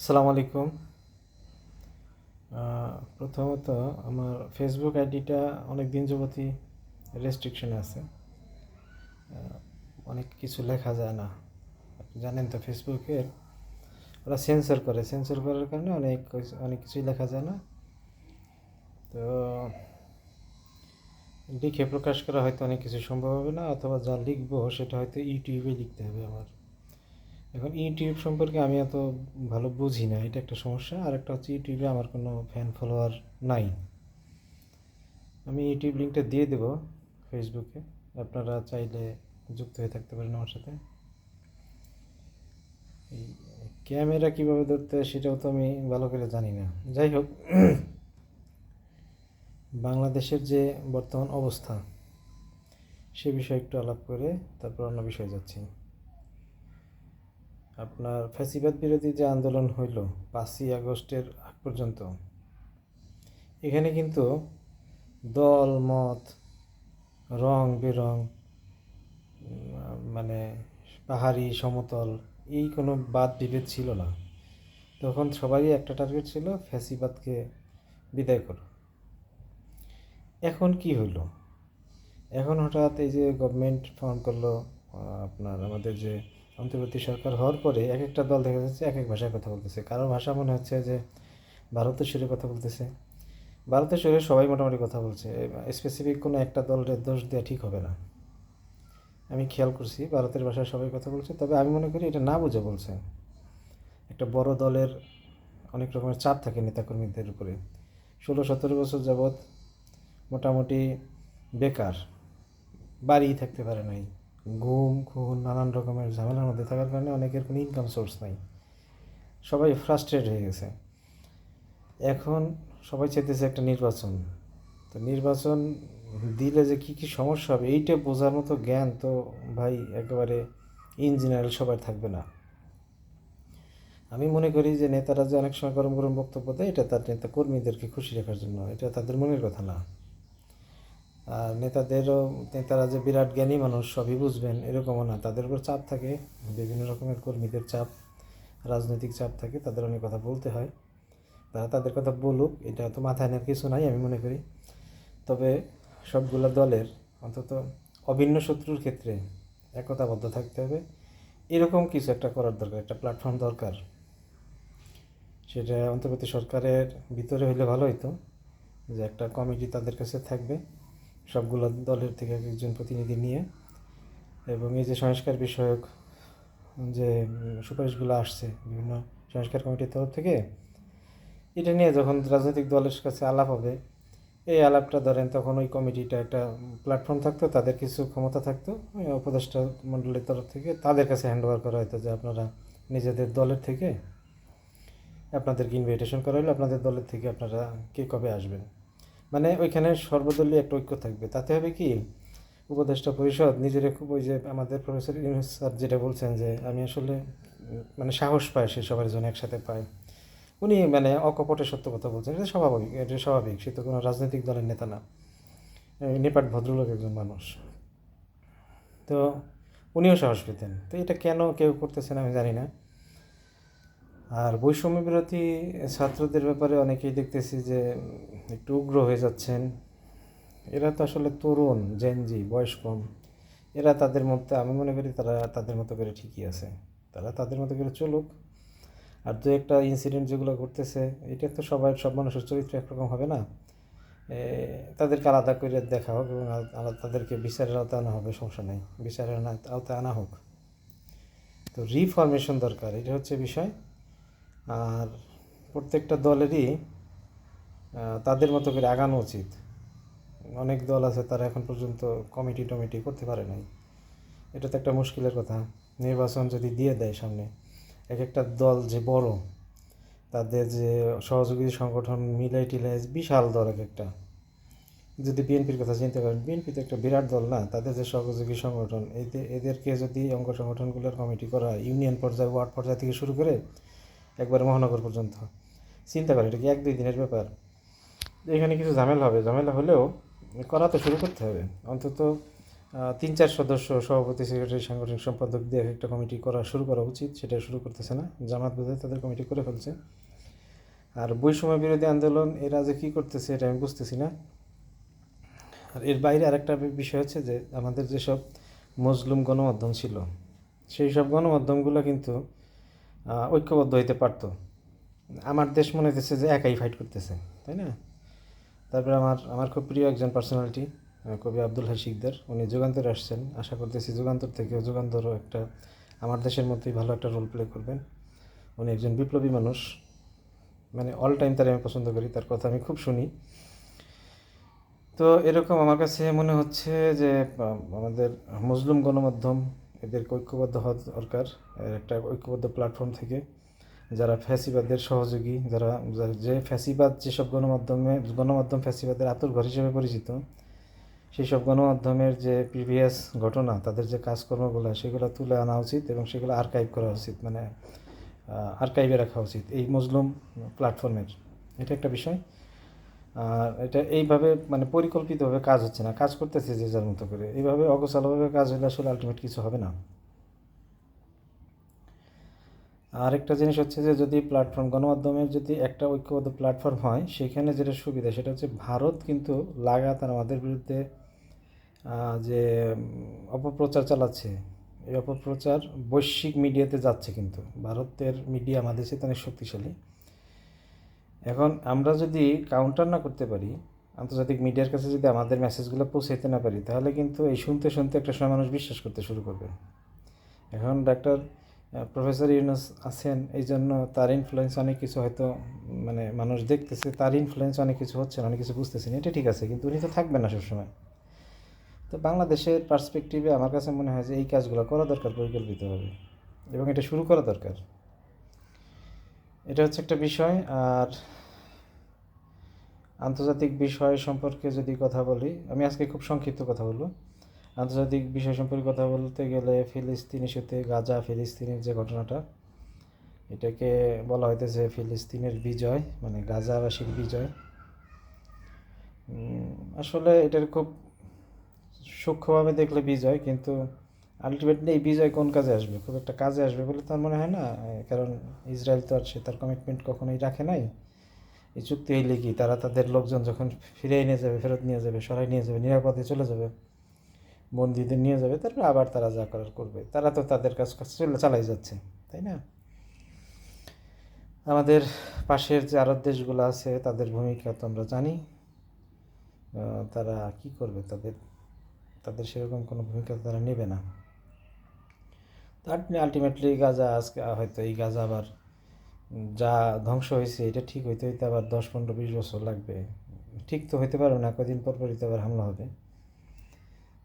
আসসালামু আলাইকুম। প্রথমত আমার ফেসবুক আইডিটা অনেক দিন যাবতই রেস্ট্রিকশনে আছে। অনেক কিছু লেখা যায় না। জানেন তো ফেসবুকের ওরা সেন্সর করে। সেন্সর করার কারণে অনেক অনেক কিছুই লেখা যায় না। তো লিখে প্রকাশ করা হয়তো অনেক কিছু সম্ভব হবে না, অথবা যা লিখব সেটা হয়তো ইউটিউবে লিখতে হবে আমার। এখন ইউটিউব সম্পর্কে আমি এত ভালো বুঝি না, এটা একটা সমস্যা। আর একটা হচ্ছে ইউটিউবে আমার কোনো ফ্যান ফলোয়ার নাই। আমি ইউটিউব লিঙ্কটা দিয়ে দেব ফেসবুকে আপনারা চাইলে যুক্ত হয়ে থাকতে পারেন আমার সাথে। এই ক্যামেরা কীভাবে ধরতে হয় সেটাও তো আমি ভালো করে জানি না। যাই হোক, বাংলাদেশের যে বর্তমান অবস্থা, সে বিষয়ে একটু আলাপ করে তারপর অন্য বিষয়ে যাচ্ছি। আপনার ফ্যাসিবাদ বিরোধী যে আন্দোলন হইল পাঁচই আগস্টের আগ পর্যন্ত, এখানে কিন্তু দল, মত, রং, বেরং মানে পাহাড়ি, সমতল, এই কোনো বাদ বিভেদ ছিল না। তখন সবারই একটা টার্গেট ছিল ফ্যাসিবাদকে বিদায় করো। এখন কি হইল? এখন হঠাৎ এই যে গভর্নমেন্ট ফর্ম করল আপনার আমাদের যে অন্তর্বর্তী সরকার হওয়ার পরে এক একটা দল দেখা যাচ্ছে এক এক ভাষায় কথা বলতেছে। কারও ভাষা মনে হচ্ছে যে ভারতের সুরে কথা বলতেছে। ভারতের সুরে সবাই মোটামুটি কথা বলছে। স্পেসিফিক কোনো একটা দলের দোষ দেওয়া ঠিক হবে না। আমি খেয়াল করছি ভারতের ভাষায় সবাই কথা বলছে, তবে আমি মনে করি এটা না বুঝে বলছে। একটা বড় দলের অনেক রকমের চাপ থাকে নেতাকর্মীদের উপরে। ষোলো সতেরো বছর যাবৎ মোটামুটি বেকার বাড়ি থাকতে পারে নাই। ঘুম, খুন, নানান রকমের ঝামেলার মধ্যে থাকার কারণে অনেকের কোনো ইনকাম সোর্স নাই। সবাই ফ্রাস্ট্রেট হয়ে গেছে। এখন সবাই চাইতেছে একটা নির্বাচন। তো নির্বাচন দিলে যে কী কী সমস্যা হবে, এইটা বোঝার মতো জ্ঞান তো ভাই একেবারে ইঞ্জিনিয়ার সবাই থাকবে না। আমি মনে করি যে নেতারা যে অনেক সময় গরম গরম বক্তব্য দেয়, এটা তার নেতা কর্মীদেরকে খুশি রাখার জন্য, এটা তাদের মনের কথা না। নেতাদেরও নেতারা যে বিরাট জ্ঞানী মানুষ, সবই বুঝবেন, এরকমও না। তাদের উপর চাপ থাকে, বিভিন্ন রকমের কর্মীদের চাপ, রাজনৈতিক চাপ থাকে, তাদের অনেক কথা বলতে হয়। তারা তাদের কথা বলুক, এটা তো মাথায় নেওয়ার কিছু নাই, আমি মনে করি। তবে সবগুলো দলের অন্তত অভিন্ন শত্রুর ক্ষেত্রে একতাবদ্ধ থাকতে হবে। এরকম কিছু একটা করার দরকার, একটা প্ল্যাটফর্ম দরকার। সেটা অন্তর্বর্তী সরকারের ভিতরে হইলে ভালো হতো যে একটা কমিটি তাদের কাছে থাকবে। সবগুলো দলের থেকে একজন প্রতিনিধি নিয়ে এবং এই যে সংস্কার বিষয়ক যে সুপারিশগুলো আসছে বিভিন্ন সংস্কার কমিটির তরফ থেকে, এটা নিয়ে যখন রাজনৈতিক দলের কাছে আলাপ হবে, এই আলাপটা ধরেন তখন ওই কমিটিটা একটা প্ল্যাটফর্ম থাকতো, তাদের কিছু ক্ষমতা থাকতো উপদেষ্টা মণ্ডলীর তরফ থেকে তাদের কাছে হ্যান্ড ওভার করা হতো যে আপনারা নিজেদের দলের থেকে আপনাদেরকে ইনভাইটেশন করা হলো, আপনাদের দলের থেকে আপনারা কে কবে আসবেন। মানে ওইখানে সর্বদলীয় একটা ঐক্য থাকবে। তাতে হবে কি? উপদেষ্টা পরিষদ নিজের খুব ওই যে আমাদের প্রফেসর ইউনুস স্যার যেটা বলছেন যে, আমি আসলে মানে সাহস পাই সে সবার জন্য একসাথে পাই উনি মানে অকপটে সত্য কথা বলছেন। এটা স্বাভাবিক এটা স্বাভাবিক। সে তো কোনো রাজনৈতিক দলের নেতা না। নেপাট ভদ্রলোক একজন মানুষ। তো উনিও সাহস পেতেন। তো এটা কেন কেউ করতেছেন আমি জানি না। আর বৈষম্য বিরোধী ছাত্রদের ব্যাপারে অনেকেই দেখতেছি যে একটু উগ্র হয়ে যাচ্ছেন। এরা তো আসলে তরুণ জেনজি বয়স কম। এরা তাদের মধ্যে, আমি মনে করি তারা তাদের মতো করে ঠিকই আছে। তারা তাদের মতো করে চলুক। আর দু একটা ইনসিডেন্ট যেগুলো ঘটতেছে, এটা তো সবাই সব মানুষের চরিত্র একরকম হবে না। তাদেরকে আলাদা করে দেখা হোক এবং তাদেরকে বিচারের আওতায় আনা হবে, সমস্যা নেই। বিচারের আওতায় আনা হোক। তো রিফরমেশন দরকার, এটা হচ্ছে বিষয়। আর প্রত্যেকটা দলেরই তাদের মতো করে আগানো উচিত। অনেক দল আছে, তারা এখন পর্যন্ত কমিটি টমিটি করতে পারে নাই। এটা তো একটা মুশকিলের কথা। নির্বাচন যদি দিয়ে দেয় সামনে, এক একটা দল যে বড়, তাদের যে সহযোগী সংগঠন মিলাই টিলাই বিশাল দল এক একটা। যদি বিএনপির কথা চিন্তা করেন, বিএনপি তো একটা বিরাট দল না, তাদের যে সহযোগী সংগঠন, এদের, এদেরকে যদি অঙ্গ সংগঠনগুলোর কমিটি করা ইউনিয়ন পর্যায়ে, ওয়ার্ড পর্যায় থেকে শুরু করে একবার মহানগর পর্যন্ত। চিন্তা করে, এটা কি এক দুই দিনের ব্যাপার? এখানে কিছু ঝামেলা হবে। ঝামেলা হলেও করা তো শুরু করতে হবে। অন্তত তিন চার সদস্য সভাপতি সেক্রেটারি সাংগঠনিক সম্পাদক দিয়ে একটা কমিটি করা শুরু করা উচিত। সেটা শুরু করতেছে না। জামাত বোধহয় তাদের কমিটি করে ফেলছে। আর বৈষম্য বিরোধী আন্দোলন, এরা যে কী করতেছে এটা আমি বুঝতেছি না। আর এর বাইরে আরেকটা বিষয় হচ্ছে যে, আমাদের যেসব মজলুম গণমাধ্যম ছিল, সেই সব গণমাধ্যমগুলো কিন্তু ঐক্যবদ্ধ হইতে পারতো। আমার দেশ মনে হইতেছে যে একাই ফাইট করতেছে, তাই না? তারপরে আমার আমার খুব প্রিয় একজন পার্সোনালিটি কবি আব্দুল হাই শিকদার উনি যুগান্তরে আসছেন। আশা করতেছি যুগান্তর থেকে যুগান্তরও একটা আমার দেশের মধ্যেই ভালো একটা রোল প্লে করবেন। উনি একজন বিপ্লবী মানুষ। মানে অল টাইম তার আমি পছন্দ করি, তার কথা আমি খুব শুনি। তো এরকম আমার কাছে মনে হচ্ছে যে আমাদের মুসলিম গণমাধ্যম এদেরকে ঐক্যবদ্ধ হওয়া দরকার একটা ঐক্যবদ্ধ প্ল্যাটফর্ম থেকে। যারা ফ্যাসিবাদের সহযোগী, যারা যে ফ্যাসিবাদ, যেসব গণমাধ্যমে, গণমাধ্যম ফ্যাসিবাদের আতুরঘর হিসেবে পরিচিত সেই সব গণমাধ্যমের যে প্রিভিয়াস ঘটনা, তাদের যে কাজকর্মগুলো, সেগুলো তুলে আনা উচিত এবং সেগুলো আর্কাইভ করা উচিত মানে আর্কাইভে রাখা উচিত এই মজলুম প্ল্যাটফর্মের এটা একটা বিষয়। আর এটা এইভাবে মানে পরিকল্পিতভাবে কাজ হচ্ছে না। কাজ করতেছে যে যার মতো করে। এইভাবে অগোছালোভাবে কাজ হলে আসলে আলটিমেট কিছু হবে না। আরেকটা জিনিস হচ্ছে যে যদি প্ল্যাটফর্ম গণমাধ্যমের যদি একটা ঐক্যবদ্ধ প্ল্যাটফর্ম হয়, সেখানে যেটা সুবিধা, সেটা হচ্ছে ভারত কিন্তু লাগাতার আমাদের বিরুদ্ধে যে অপপ্রচার চালাচ্ছে, এই অপপ্রচার বৈশ্বিক মিডিয়াতে যাচ্ছে কিন্তু। ভারতের মিডিয়া আমাদের চেয়ে অনেক শক্তিশালী। এখন আমরা যদি কাউন্টার না করতে পারি, আন্তর্জাতিক মিডিয়ার কাছে যদি আমাদের মেসেজগুলো পৌঁছাইতে না পারি, তাহলে কিন্তু এই শুনতে শুনতে একটা সময় মানুষ বিশ্বাস করতে শুরু করবে। এখন ডাক্তার প্রফেসর ইউনুস আছেন এই জন্য তার ইনফ্লুয়েন্স অনেক কিছু হয়তো মানে মানুষ দেখতেছে, তার ইনফ্লুয়েন্স অনেক কিছু হচ্ছে অনেক কিছু বুঝতেছেন এটা ঠিক আছে, কিন্তু উনি তো থাকবেন না সবসময়। তো বাংলাদেশের পার্সপেক্টিভে আমার কাছে মনে হয় যে এই কাজগুলো করা দরকার, পরিকল্পিতভাবে, এবং এটা শুরু করা দরকার। এটা হচ্ছে একটা বিষয়, আর আন্তর্জাতিক বিষয় সম্পর্কে যদি কথা বলি, আমি আজকে খুব সংক্ষিপ্ত কথা বলব। আন্তর্জাতিক বিষয় সম্পর্কে কথা বলতে গেলে ফিলিস্তিন ইস্যুতে গাজা, ফিলিস্তিনের যে ঘটনাটা, এটাকে বলা হইতেছে ফিলিস্তিনের বিজয় মানে গাজাবাসীর বিজয়। আসলে এটার খুব সূক্ষ্মভাবে দেখলে বিজয়, কিন্তু আলটিমেটলি এই বিজয় কোন কাজে আসবে? খুব একটা কাজে আসবে বলে তো আর মনে হয় না। কারণ ইসরায়েল তো আর সে তার কমিটমেন্ট কখনোই রাখে নাই। এই চুক্তি হইলে কি তারা তাদের লোকজন যখন ফিরে নিয়ে যাবে, ফেরত নিয়ে যাবে, সরাই নিয়ে যাবে, নিরাপদে চলে যাবে, বন্দীদের নিয়ে যাবে, তারপর আবার তারা যা করার করবে। তারা তো তাদের কাজ চলে, চালাই যাচ্ছে, তাই না? আমাদের পাশের যে আরব দেশগুলো আছে, তাদের ভূমিকা তো আমরা জানি। তারা কি করবে? তাদের তাদের সেরকম কোনো ভূমিকা তারা নেবে না। তার আলটিমেটলি গাজা আজকে হয়তো এই গাজা আবার যা ধ্বংস হয়েছে, এটা ঠিক হইতে হইতে আবার দশ, পনেরো, বিশ বছর লাগবে। ঠিক তো হইতে পারবে না, কদিন পর পরই তো আবার হামলা হবে।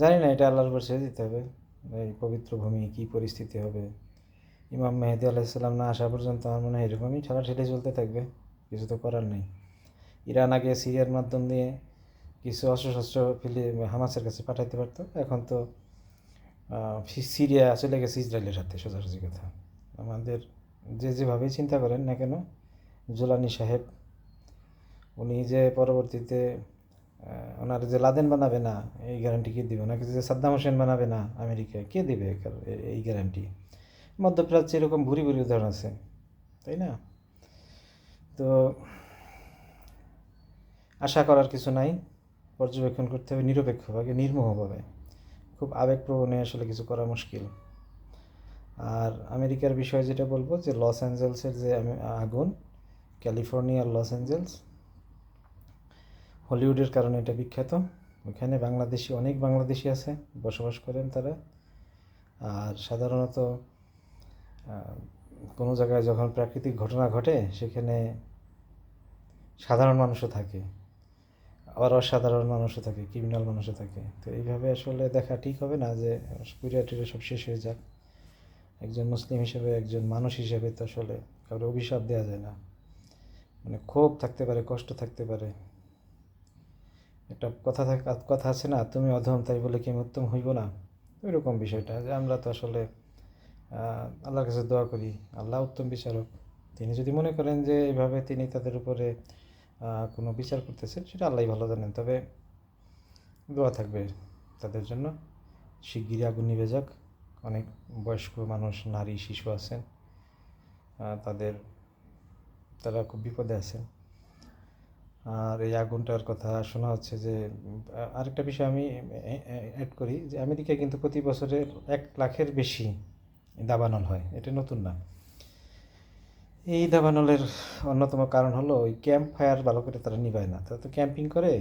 জানি না, এটা আল্লাহর উপর ছেড়ে দিতে হবে। এই পবিত্র ভূমি কী পরিস্থিতি হবে? ইমাম মেহেদি আলাইসাল্লাম না আসা পর্যন্ত আমার মনে হয় এরকমই ঠেলা ঠেলে চলতে থাকবে। কিছু তো করার নেই। ইরান আগে সিরিয়ার মাধ্যম দিয়ে কিছু অস্ত্রশস্ত্র ফিলি হামাসের কাছে পাঠাইতে পারতো, এখন তো সিরিয়া চলে গেছে ইসরায়েলের হাতে সোজাসুজি কথা। আমাদের যে যেভাবে চিন্তা করেন না কেন, জোলানি সাহেব, উনি যে পরবর্তীতে ওনার যে লাদেন বানাবে না, এই গ্যারান্টি কে দিবে? ওনাকে যে সাদ্দাম হোসেন বানাবে না আমেরিকা কে দিবে এই গ্যারান্টি মধ্যপ্রাচ্যে এরকম ভুরি ভুরি উদাহরণ আছে, তাই না? তো আশা করার কিছু নাই, পর্যবেক্ষণ করতে হবে, নিরপেক্ষভাবে, নির্মোহভাবে। খুব আবেগপ্রবণে আসলে কিছু করা মুশকিল। আর আমেরিকার বিষয়ে যেটা বলব যে লস অ্যাঞ্জেলসের যে আগুন, ক্যালিফোর্নিয়ার লস অ্যাঞ্জেলস, হলিউডের কারণে এটা বিখ্যাত। ওখানে বাংলাদেশি, অনেক বাংলাদেশি আছে, বসবাস করেন তারা। আর সাধারণত কোনো জায়গায় যখন প্রাকৃতিক ঘটনা ঘটে, সেখানে সাধারণ মানুষও থাকে। আবার অসাধারণ মানুষও থাকে ক্রিমিনাল মানুষও থাকে। তো এইভাবে আসলে দেখা ঠিক হবে না যে টুরিয়া সব শেষ হয়ে যাক। একজন মুসলিম হিসেবে, একজন মানুষ হিসেবে তো আসলে কাউকে অভিশাপ দেওয়া যায় না। মানে ক্ষোভ থাকতে পারে, কষ্ট থাকতে পারে। একটা কথা থাক, কথা আছে না, তুমি অধম, তাই বলে কি আমি উত্তম হইব না? ওইরকম বিষয়টা, যে আমরা তো আসলে আল্লাহর কাছে দোয়া করি, আল্লাহ উত্তম বিচারক। তিনি যদি মনে করেন যে এভাবে তিনি তাদের উপরে কোনো বিচার করতেছেন সেটা আল্লাহ ভালো জানেন। তবে দোয়া থাকবে তাদের জন্য। শিগগিরই আগুন নিভে যাক। অনেক বয়স্ক মানুষ, নারী, শিশু আছেন। তাদের, তারা খুব বিপদে আছেন। আর এই আগুনটার কথা শোনা হচ্ছে যে আরেকটা বিষয় আমি অ্যাড করি যে, আমেরিকায় কিন্তু প্রতি বছরে এক লাখের বেশি দাবানল হয়। এটা নতুন না। এই দাবানলের অন্যতম কারণ হলো ওই ক্যাম্প ফায়ার ভালো করে তারা নিভায় না। তারা তো ক্যাম্পিং করে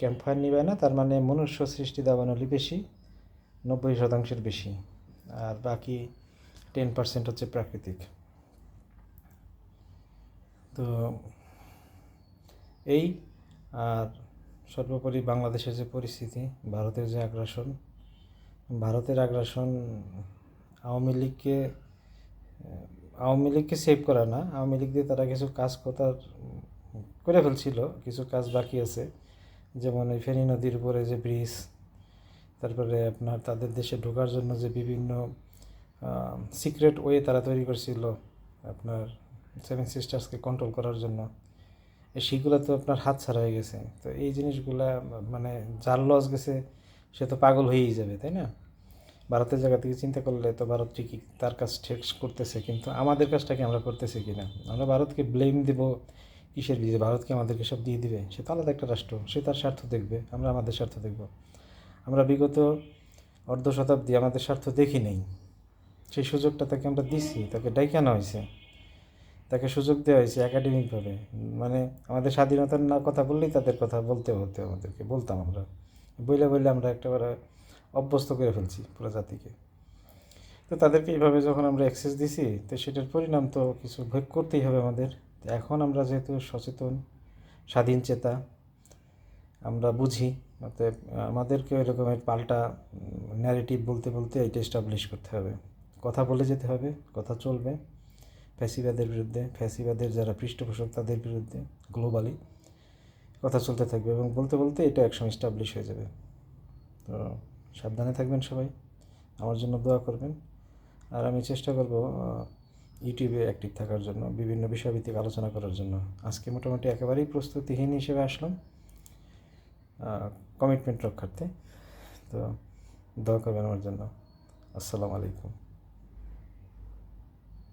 ক্যাম্প ফায়ার নিভায় না, তার মানে মনুষ্য সৃষ্টি দাবানলই বেশি, নব্বই শতাংশের বেশি, আর বাকি টেন পার্সেন্ট হচ্ছে প্রাকৃতিক। তো এই, আর সর্বোপরি বাংলাদেশের যে পরিস্থিতি, ভারতের যে আগ্রাসন, ভারতের আগ্রাসন আওয়ামী লীগকে আওয়ামী লীগকে সেভ করা না। আওয়ামী লীগ দিয়ে তারা কিছু কাজ উম, করে ফেলছিল কিছু কাজ বাকি আছে। যেমন এই ফেনী নদীর উপরে যে ব্রিজ তারপরে আপনার তাদের দেশে ঢোকার জন্য যে বিভিন্ন সিক্রেট ওয়ে তারা তৈরি করছিল আপনার সেভেন সিস্টার্সকে কন্ট্রোল করার জন্য। সেগুলো তো আপনার হাত ছাড়া হয়ে গেছে। তো এই জিনিসগুলা মানে যার লস গেছে সে তো পাগল হয়েই যাবে তাই না? ভারতের জায়গা থেকে চিন্তা করলে তো ভারত ঠিকই তার কাজ ঠিক করতেছে, কিন্তু আমাদের কাজটাকে আমরা করতেছি কি না আমরা ভারতকে ব্লেম দেবো কিসের দিয়ে ভারতকে আমাদেরকে সব দিয়ে দিবে? সে তো আলাদা একটা রাষ্ট্র, সে তার স্বার্থ দেখবে, আমরা আমাদের স্বার্থ দেখব। আমরা বিগত অর্ধ শতাব্দী আমাদের স্বার্থ দেখি নেই। সেই সুযোগটা তাকে আমরা দিছি, তাকে ডাইকানো হয়েছে। তাকে সুযোগ দেওয়া হয়েছে একাডেমিকভাবে মানে আমাদের স্বাধীনতার না কথা বললেই তাদের কথা বলতে হতে আমাদেরকে, বলতাম আমরা। বইলে বইলে আমরা একেবারে অভ্যস্ত করে ফেলছি পুরো জাতিকে তো তাদেরকে এইভাবে যখন আমরা অ্যাক্সেস দিছি, তো সেটার পরিণাম তো কিছু ভোগ করতেই হবে আমাদের। এখন আমরা যেহেতু সচেতন, স্বাধীন, চেতা, আমরা বুঝি, অতএব আমাদেরকে ওই রকমের পাল্টা ন্যারেটিভ বলতে বলতে এটা এস্টাবলিশ করতে হবে। কথা বলে যেতে হবে, কথা চলবে। ফ্যাসিবাদের বিরুদ্ধে, ফ্যাসিবাদের যারা পৃষ্ঠপোষক, তাদের বিরুদ্ধে গ্লোবালি কথা চলতে থাকবে এবং বলতে বলতে এটা একসময় এস্টাবলিশ হয়ে যাবে। তো সাবধানে থাকবেন সবাই। আমার জন্য দোয়া করবেন। আর আমি চেষ্টা করব ইউটিউবে অ্যাক্টিভ থাকার জন্য, বিভিন্ন বিষয়ভিত্তিক আলোচনা করার জন্য। আজকে মোটামুটি একেবারেই প্রস্তুতিহীন হিসেবে আসলাম কমিটমেন্ট রক্ষার্থে। তো দোয়া করবেন আমার জন্য। আসসালামু আলাইকুম।